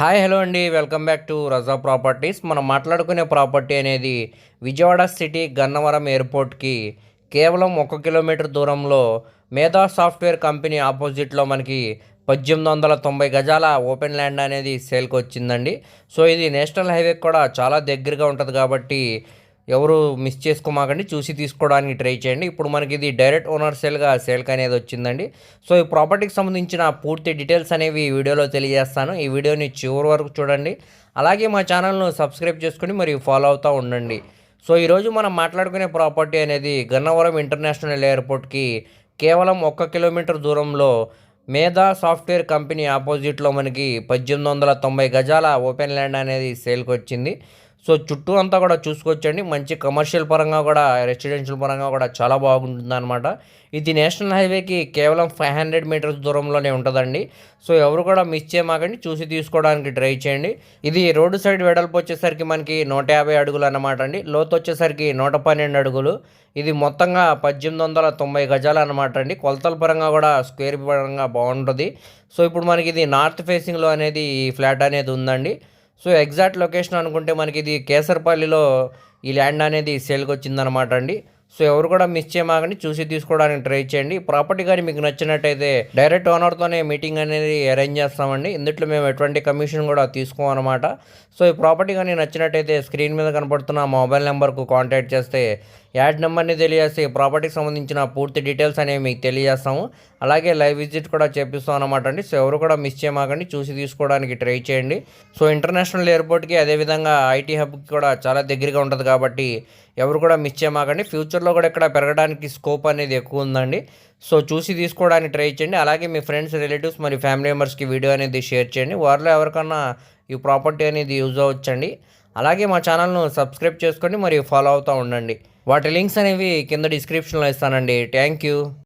Hi hello అండి. Welcome back to Raza properties. మనం మాట్లాడుకునే ప్రాపర్టీ అనేది విజయవాడ సిటీ గన్నవరం ఎయిర్పోర్ట్కి కేవలం ఒక కిలోమీటర్ దూరంలో మేధా సాఫ్ట్వేర్ కంపెనీ ఆపోజిట్లో మనకి పద్దెనిమిది వందల తొంభై గజాల ఓపెన్ ల్యాండ్ అనేది సేల్కి వచ్చిందండి. సో ఇది నేషనల్ హైవే కూడా చాలా దగ్గరగా ఉంటుంది కాబట్టి ఎవరు మిస్ చేసుకోమాకండి చూసి తీసుకోవడానికి ట్రై చేయండి. ఇప్పుడు మనకి ఇది డైరెక్ట్ ఓనర్ సేల్గా సేల్కి అనేది వచ్చిందండి. సో ఈ ప్రాపర్టీకి సంబంధించిన పూర్తి డీటెయిల్స్ అనేవి ఈ వీడియోలో తెలియజేస్తాను. ఈ వీడియోని చివరి వరకు చూడండి. అలాగే మా ఛానల్ను సబ్స్క్రైబ్ చేసుకుని మరియు ఫాలో అవుతూ ఉండండి. సో ఈరోజు మనం మాట్లాడుకునే ప్రాపర్టీ అనేది గన్నవరం ఇంటర్నేషనల్ ఎయిర్పోర్ట్కి కేవలం ఒక్క కిలోమీటర్ దూరంలో మేధా సాఫ్ట్వేర్ కంపెనీ ఆపోజిట్లో మనకి పద్దెనిమిది వందల తొంభై గజాల ఓపెన్ ల్యాండ్ అనేది సేల్కి వచ్చింది. సో చుట్టూ అంతా కూడా చూసుకోవచ్చండి. మంచి కమర్షియల్ పరంగా కూడా రెసిడెన్షియల్ పరంగా కూడా చాలా బాగుంటుంది అనమాట ఇది నేషనల్ హైవేకి కేవలం ఫైవ్ హండ్రెడ్ మీటర్స్ దూరంలోనే ఉంటుందండి. సో ఎవరు కూడా మిస్ చేయమాకండి. చూసి తీసుకోవడానికి ట్రై చేయండి. ఇది రోడ్డు సైడ్ వెడల్పు వచ్చేసరికి మనకి నూట యాభై అడుగులు అన్నమాట అండి. లోతు వచ్చేసరికి నూట పన్నెండు అడుగులు. ఇది మొత్తంగా పద్దెనిమిది వందల తొంభై గజాలు అనమాట అండి. కొలతల పరంగా కూడా స్క్వేర్ పరంగా బాగుంటుంది. సో ఇప్పుడు మనకి ఇది నార్త్ ఫేసింగ్లో అనేది ఈ ఫ్లాట్ అనేది ఉందండి. సో ఎగ్జాక్ట్ లొకేషన్ అనుకుంటే మనకి ఇది కేసరపల్లిలో ఈ ల్యాండ్ అనేది సేల్కి వచ్చిందనమాట అండి. సో ఎవరు కూడా మిస్ చేయమాకండి చూసి తీసుకోవడానికి ట్రై చేయండి. ప్రాపర్టీ కానీ మీకు నచ్చినట్టయితే డైరెక్ట్ ఓనర్తోనే మీటింగ్ అనేది అరేంజ్ చేస్తామండి. ఇందులో మేము ఎటువంటి కమిషన్ కూడా తీసుకోమన్నమాట. సో ఈ ప్రాపర్టీ కానీ నచ్చినట్టయితే స్క్రీన్ మీద కనబడుతున్న మొబైల్ నెంబర్కు కాంటాక్ట్ చేస్తే యాడ్ నెంబర్ని తెలియజేసి ప్రాపర్టీకి సంబంధించిన పూర్తి డీటెయిల్స్ అనేవి మీకు తెలియజేస్తాము. అలాగే లైవ్ విజిట్ కూడా చేపిస్తాం అనమాట అండి. సో ఎవరు కూడా మిస్ చేయమాకండి చూసి తీసుకోవడానికి ట్రై చేయండి. సో ఇంటర్నేషనల్ ఎయిర్పోర్ట్కి అదేవిధంగా ఐటీ హబ్కి కూడా చాలా దగ్గరగా ఉంటుంది కాబట్టి ఎవరు కూడా మిస్ చేయమాకండి. ఫ్యూచర్లో కూడా ఇక్కడ పెరగడానికి స్కోప్ అనేది ఎక్కువ ఉందండి. సో చూసి తీసుకోవడానికి ట్రై చేయండి. అలాగే మీ ఫ్రెండ్స్ రిలేటివ్స్ మరి ఫ్యామిలీ మెంబర్స్కి వీడియో అనేది షేర్ చేయండి. వారిలో ఎవరికన్నా ఈ ప్రాపర్టీ అనేది యూజ్ అవ్వచ్చండి. అలాగే మా ఛానల్ను సబ్స్క్రైబ్ చేసుకోండి. మరియు ఫాలో అవుతూ ఉండండి. వాటి లింక్స్ అనేవి కింద డిస్క్రిప్షన్లో ఇస్తానండి. Thank you